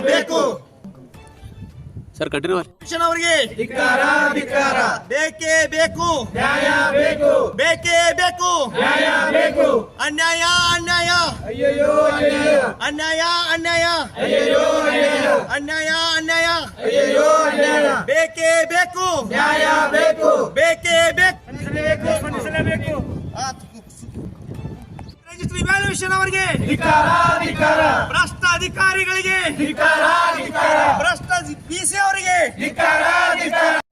ಬೇಕು. Sir continue ಅವರಿಗೆ. ಧಿಕ್ಕಾರ ಧಿಕ್ಕಾರ. ಬೇಕೇ ಬೇಕು. ನ್ಯಾಯ ಬೇಕು. ಬೇಕೇ ಬೇಕು. ನ್ಯಾಯ ಬೇಕು. ಅನ್ಯಾಯ ಅನ್ಯಾಯ. ಅಯ್ಯಯ್ಯೋ ಅನ್ಯಾಯ ಅನ್ಯಾಯ ಅನ್ಯಾಯ. ಅಯ್ಯಯ್ಯೋ ಅನ್ಯಾಯ ಅನ್ಯಾಯ ಅನ್ಯಾಯ. ಅಯ್ಯಯ್ಯೋ ಅನ್ಯಾಯ. ಬೇಕೇ ಬೇಕು. ನ್ಯಾಯ ಬೇಕು. ಬೇಕೇ ಬೇಕು. ಸ್ಪಂದಿಸಲೇಬೇಕು ರಿಜಿಸ್ಟ್ರಿ ವ್ಯಾಲ್ಯೂಷನ್ ಅವರಿಗೆ. ಧಿಕ್ಕಾರ ಧಿಕ್ಕಾರ. ಭ್ರಷ್ಟ ಅಧಿಕಾರಿಗಳಿಗೆ ಭ್ರಷ್ಟ ಪಿಸಿ ಅವರಿಗೆ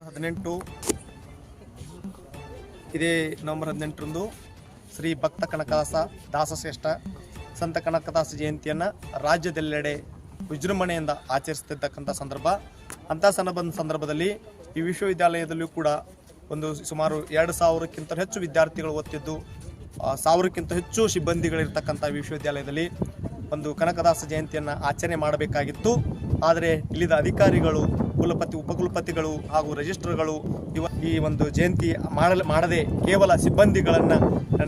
ಹದಿನೆಂಟು. ಇದೇ ನವೆಂಬರ್ ಹದಿನೆಂಟರಂದು ಶ್ರೀ ಭಕ್ತ ಕನಕದಾಸ ದಾಸಶ್ರೇಷ್ಠ ಸಂತ ಕನಕದಾಸ ಜಯಂತಿಯನ್ನು ರಾಜ್ಯದೆಲ್ಲೆಡೆ ವಿಜೃಂಭಣೆಯಿಂದ ಆಚರಿಸ್ತಿರ್ತಕ್ಕಂಥ ಸಂದರ್ಭ. ಅಂಥ ಸಂದರ್ಭ ಸಂದರ್ಭದಲ್ಲಿ ಈ ವಿಶ್ವವಿದ್ಯಾಲಯದಲ್ಲಿಯೂ ಕೂಡ ಒಂದು ಸುಮಾರು ಎರಡು ಸಾವಿರಕ್ಕಿಂತ ಹೆಚ್ಚು ವಿದ್ಯಾರ್ಥಿಗಳು ಓದ್ತಿದ್ದು ಸಾವಿರಕ್ಕಿಂತ ಹೆಚ್ಚು ಸಿಬ್ಬಂದಿಗಳಿರ್ತಕ್ಕಂಥ ವಿಶ್ವವಿದ್ಯಾಲಯದಲ್ಲಿ ಒಂದು ಕನಕದಾಸ ಜಯಂತಿಯನ್ನು ಆಚರಣೆ ಮಾಡಬೇಕಾಗಿತ್ತು. ಆದರೆ ಇಲ್ಲಿದ ಅಧಿಕಾರಿಗಳು, ಕುಲಪತಿ, ಉಪಕುಲಪತಿಗಳು ಹಾಗೂ ರಿಜಿಸ್ಟರ್ಗಳು ಇವ ಈ ಒಂದು ಜಯಂತಿ ಮಾಡಲು ಮಾಡದೆ ಕೇವಲ ಸಿಬ್ಬಂದಿಗಳನ್ನು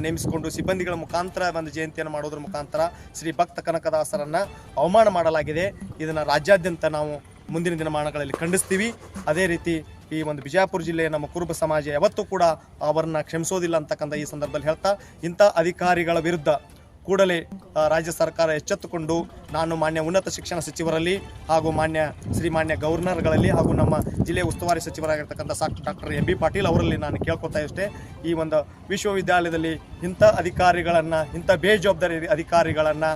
ನೇಮಿಸಿಕೊಂಡು, ಸಿಬ್ಬಂದಿಗಳ ಮುಖಾಂತರ ಒಂದು ಜಯಂತಿಯನ್ನು ಮಾಡೋದ್ರ ಮುಖಾಂತರ ಶ್ರೀ ಭಕ್ತ ಕನಕದಾಸರನ್ನು ಅವಮಾನ ಮಾಡಲಾಗಿದೆ. ಇದನ್ನು ರಾಜ್ಯಾದ್ಯಂತ ನಾವು ಮುಂದಿನ ದಿನಮಾನಗಳಲ್ಲಿ ಖಂಡಿಸ್ತೀವಿ. ಅದೇ ರೀತಿ ಈ ಒಂದು ಬಿಜಾಪುರ ಜಿಲ್ಲೆಯ ನಮ್ಮ ಕುರುಬ ಸಮಾಜ ಯಾವತ್ತೂ ಕೂಡ ಅವರನ್ನು ಕ್ಷಮಿಸೋದಿಲ್ಲ ಅಂತಕ್ಕಂಥ ಈ ಸಂದರ್ಭದಲ್ಲಿ ಹೇಳ್ತಾ, ಇಂಥ ಅಧಿಕಾರಿಗಳ ವಿರುದ್ಧ ಕೂಡಲೇ ರಾಜ್ಯ ಸರ್ಕಾರ ಎಚ್ಚೆತ್ತುಕೊಂಡು ನಾನು ಮಾನ್ಯ ಉನ್ನತ ಶಿಕ್ಷಣ ಸಚಿವರಲ್ಲಿ ಹಾಗೂ ಮಾನ್ಯ ಶ್ರೀಮಾನ್ಯ ಗವರ್ನರ್ಗಳಲ್ಲಿ ಹಾಗೂ ನಮ್ಮ ಜಿಲ್ಲೆ ಉಸ್ತುವಾರಿ ಸಚಿವರಾಗಿರ್ತಕ್ಕಂಥ ಸಾಕ್ ಡಾಕ್ಟರ್ ಎಂ ಬಿ ಪಾಟೀಲ್ ಅವರಲ್ಲಿ ನಾನು ಕೇಳ್ಕೊತಾ ಇಷ್ಟೇ. ಈ ಒಂದು ವಿಶ್ವವಿದ್ಯಾಲಯದಲ್ಲಿ ಇಂಥ ಅಧಿಕಾರಿಗಳನ್ನು, ಇಂಥ ಬೇಜವಾಬ್ದಾರಿ ಅಧಿಕಾರಿಗಳನ್ನು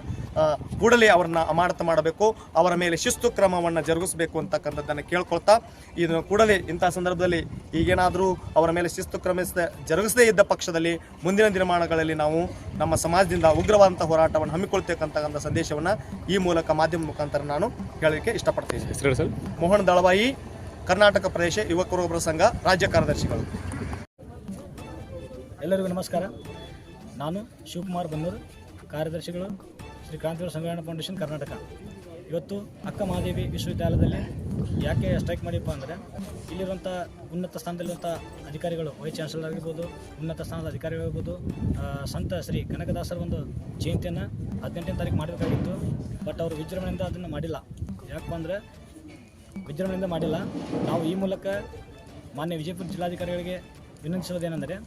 ಕೂಡಲೇ ಅವರನ್ನ ಅಮಾನತು ಮಾಡಬೇಕು ಅವರ ಮೇಲೆ ಶಿಸ್ತು ಕ್ರಮವನ್ನು ಜರುಗಿಸಬೇಕು ಅಂತಕ್ಕಂಥದ್ದನ್ನು ಕೇಳ್ಕೊಳ್ತಾ ಇದನ್ನು ಕೂಡಲೇ ಇಂಥ ಸಂದರ್ಭದಲ್ಲಿ ಈಗೇನಾದರೂ ಅವರ ಮೇಲೆ ಶಿಸ್ತು ಕ್ರಮಿಸದೆ ಜರುಗಿಸದೇ ಇದ್ದ ಪಕ್ಷದಲ್ಲಿ ಮುಂದಿನ ದಿನಮಾನಗಳಲ್ಲಿ ನಾವು ನಮ್ಮ ಸಮಾಜದಿಂದ ಉಗ್ರವಾದಂಥ ಹೋರಾಟವನ್ನು ಹಮ್ಮಿಕೊಳ್ತಕ್ಕಂಥ ಸಂದೇಶವನ್ನು ಈ ಮೂಲಕ ಮಾಧ್ಯಮ ಮುಖಾಂತರ ನಾನು ಹೇಳಲಿಕ್ಕೆ ಇಷ್ಟಪಡ್ತೀನಿ. ಹೆಸರು ಸರ್? ಮೋಹನ್ ದಳವಾಯಿ ಕರ್ನಾಟಕ ಪ್ರದೇಶ ಯುವಕರೊಬ್ಬರ ಸಂಘ ರಾಜ್ಯ ಕಾರ್ಯದರ್ಶಿಗಳು. ಎಲ್ಲರಿಗೂ ನಮಸ್ಕಾರ. ನಾನು ಶಿವಕುಮಾರ್ ಬನ್ನೂರು ಕಾರ್ಯದರ್ಶಿಗಳು. ಶ್ರೀ ಕ್ರಾಂತಿವೀರ ಸಂಗ್ರಹಣ ಫೌಂಡೇಶನ್ ಕರ್ನಾಟಕ. ಇವತ್ತು ಅಕ್ಕ ಮಹಾದೇವಿ ವಿಶ್ವವಿದ್ಯಾಲಯದಲ್ಲಿ ಯಾಕೆ ಸ್ಟ್ರೈಕ್ ಮಾಡಿಪ್ಪ ಅಂದರೆ ಇಲ್ಲಿರುವಂಥ ಉನ್ನತ ಸ್ಥಾನದಲ್ಲಿರುವಂಥ ಅಧಿಕಾರಿಗಳು ವೈಸ್ ಚಾನ್ಸಲರ್ ಆಗಿರ್ಬೋದು ಉನ್ನತ ಸ್ಥಾನದ ಅಧಿಕಾರಿಗಳಿರ್ಬೋದು ಆ, ಸಂತ ಶ್ರೀ ಕನಕದಾಸರ ಒಂದು ಜಯಂತಿಯನ್ನು ಹದಿನೆಂಟನೇ ತಾರೀಕು ಮಾಡಬೇಕಾಗಿತ್ತು. ಬಟ್ ಅವರು ವಿಜೃಂಭಣೆಯಿಂದ ಅದನ್ನು ಮಾಡಿಲ್ಲ. ಯಾಕಪ್ಪ ಅಂದರೆ ವಿಜೃಂಭಣೆಯಿಂದ ಮಾಡಿಲ್ಲ. ನಾವು ಈ ಮೂಲಕ ಮಾನ್ಯ ವಿಜಯಪುರ ಜಿಲ್ಲಾಧಿಕಾರಿಗಳಿಗೆ ವಿನಂತಿಸುವುದೇನೆಂದರೆ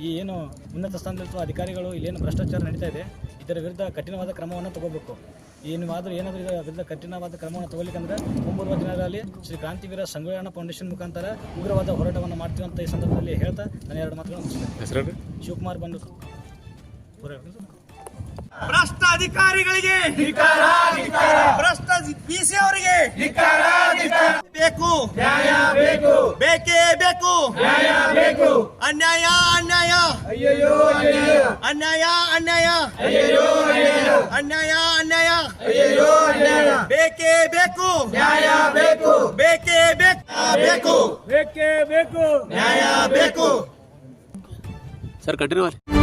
ಈ ಏನು ಉನ್ನತ ಸ್ಥಾನದಲ್ಲಿರುವ ಅಧಿಕಾರಿಗಳು ಇಲ್ಲೇನು ಭ್ರಷ್ಟಾಚಾರ ನಡೀತಾ ಇದೆ ಇದರ ವಿರುದ್ಧ ಕಠಿಣವಾದ ಕ್ರಮವನ್ನು ತಗೋಬೇಕು. ಏನಾದರೂ ಏನಾದರೂ ಇದರ ವಿರುದ್ಧ ಕಠಿಣವಾದ ಕ್ರಮವನ್ನು ತಗೋಲಿಕ್ಕಂದ್ರೆ ಮುಂಬರುವ ದಿನಗಳಲ್ಲಿ ಶ್ರೀ ಕ್ರಾಂತಿವೀರ ಸಂಗ್ರಹಣ ಫೌಂಡೇಶನ್ ಮುಖಾಂತರ ಉಗ್ರವಾದ ಹೋರಾಟವನ್ನು ಮಾಡ್ತೀವಿ ಅಂತ ಈ ಸಂದರ್ಭದಲ್ಲಿ ಹೇಳ್ತಾ ನಾನು ಎರಡು ಮಾತುಗಳನ್ನು ಮುಗಿಸ್ತೇನೆ. ಶಿವಕುಮಾರ್ ಬಂದು? ಭ್ರಷ್ಟ ಅಧಿಕಾರಿಗಳಿಗೆ ಭ್ರಷ್ಟ ಪಿ ಸಿ ಅವರಿಗೆ ಧಿಕ್ಕಾರ ಧಿಕ್ಕಾರ ಬೇಕು ನ್ಯಾಯ ಬೇಕು ಬೇಕೇ ಬೇಕು ನ್ಯಾಯ ಬೇಕು ಅನ್ಯಾಯ ಅನ್ಯಾಯ. ಅಯ್ಯಯ್ಯೋ ಅನ್ಯಾಯ ಅನ್ಯಾಯ ಅನ್ಯಾಯ. ಅಯ್ಯಯ್ಯೋ ಅನ್ಯಾಯ ಅನ್ಯಾಯ ಅನ್ಯಾಯ. ಅಯ್ಯಯ್ಯೋ ಅನ್ಯಾಯ. ಬೇಕೇ ಬೇಕು. ನ್ಯಾಯ ಬೇಕು. ಬೇಕೇ ಬೇಕು. ಬೇಕು. ಬೇಕೇ ಬೇಕು. ನ್ಯಾಯ ಬೇಕು. Sir continue